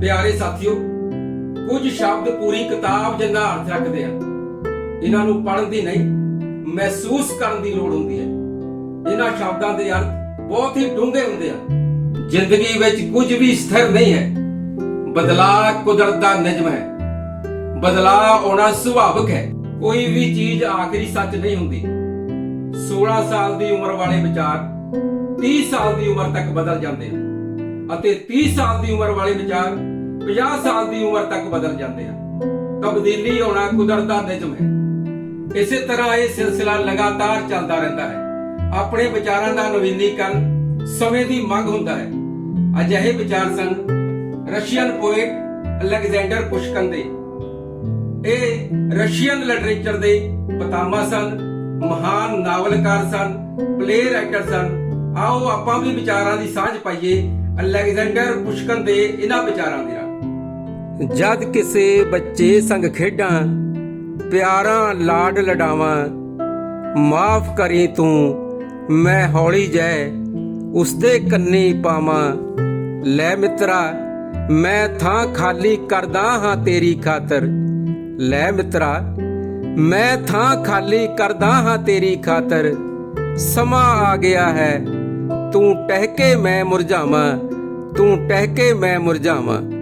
ਪਿਆਰੇ ਸਾਥੀਓ, ਕੁਝ ਸ਼ਬਦ ਪੂਰੀ ਕਿਤਾਬ ਜਿੰਨਾ ਅਰਥ ਰੱਖਦੇ ਆ। ਇਹਨਾਂ ਨੂੰ ਪੜ੍ਹਨ ਦੀ ਨਹੀਂ, ਮਹਿਸੂਸ ਕਰਨ ਦੀ ਲੋੜ ਹੁੰਦੀ ਹੈ। ਇਹਨਾਂ ਸ਼ਬਦਾਂ ਦੇ ਅਰਥ ਬਹੁਤ ਹੀ ਡੂੰਘੇ ਹੁੰਦੇ ਆ। ਜ਼ਿੰਦਗੀ ਵਿੱਚ ਕੁਝ ਵੀ ਸਥਿਰ ਨਹੀਂ ਹੈ। ਬਦਲਾਅ ਕੁਦਰਤ ਦਾ ਨਿਯਮ ਹੈ। ਬਦਲਾਅ ਆਉਣਾ ਸੁਭਾਵਿਕ ਹੈ। ਕੋਈ ਵੀ ਚੀਜ਼ ਆਖਰੀ ਸੱਚ ਨਹੀਂ ਹੁੰਦੀ। 16 ਸਾਲ ਦੀ ਉਮਰ ਵਾਲੇ ਵਿਚਾਰ 30 ਸਾਲ ਦੀ ਉਮਰ ਤੱਕ ਬਦਲ ਜਾਂਦੇ ਆ। ਅਤੇ 30 ਸਾਲ ਦੀ ਉਮਰ ਵਾਲੇ ਵਿਚਾਰ 50 ਸਾਲ ਦੀ ਉਮਰ ਤੱਕ ਬਦਲ ਜਾਂਦੇ ਆ। ਤਬਦੀਲੀ ਆਉਣਾ ਕੁਦਰਤ ਦਾ ਨਿਯਮ ਹੈ। ਇਸੇ ਤਰ੍ਹਾਂ ਇਹ ਸਿਲਸਿਲਾ ਲਗਾਤਾਰ ਚੱਲਦਾ ਰਹਿੰਦਾ ਹੈ। ਆਪਣੇ ਵਿਚਾਰਾਂ ਦਾ ਨਵੀਨੀਕਰਨ ਸਮੇਂ ਦੀ ਮੰਗ ਹੁੰਦਾ ਹੈ। ਅਜਿਹੇ ਵਿਚਾਰ ਸਨ ਰਸ਼ੀਅਨ ਪੋਇਟ ਅਲੈਗਜ਼ੈਂਡਰ ਪੁਸ਼ਕਨ ਦੇ। ਇਹ ਰਸ਼ੀਅਨ ਲਿਟਰੇਚਰ ਦੇ ਪਤਾਮਾ ਸਨ, ਮਹਾਨ ਨਾਵਲਕਾਰ ਸਨ ਪਲੇ ਰਾਈਟਰ ਸਨ ਆਓ ਆਪਾਂ ਵੀ ਵਿਚਾਰਾਂ ਦੀ ਸਾਂਝ ਪਾਈਏ, ਅਲੈਗਜ਼ੈਂਡਰ, ਪੁਸ਼ਕਨ ਦੇ ਇਹਨਾਂ ਵਿਚਾਰਾਂ ਦੇ ਨਾਲ ਜਦ ਕਿਸੇ ਬੱਚੇ ਸੰਗ ਖੇਡਾਂ, ਪਿਆਰਾਂ ਲਾਡ ਲਡਾਵਾਂ, ਮਾਫ ਕਰੀ ਤੂੰ, ਮੈਂ ਹੌਲੀ ਜੈ, ਉਸਦੇ ਕੰਨੀ ਪਾਵਾਂ। ਲੈ ਮਿੱਤਰਾ, ਮੈਂ ਥਾਂ ਖਾਲੀ ਕਰਦਾ ਹਾਂ ਤੇਰੀ ਖਾਤਰ। ਲੈ ਮਿੱਤਰਾ, ਮੈਂ ਥਾਂ ਖਾਲੀ ਕਰਦਾ ਹਾਂ ਤੇਰੀ ਖਾਤਰ। ਸਮਾਂ ਆ ਗਿਆ ਹੈ ਤੂੰ ਟਹਿਕੇ ਮੈਂ ਮੁਰਝਾਵਾਂ ਤੂੰ ਟਹਿਕੇ ਮੈਂ ਮੁਰਝਾਵਾਂ।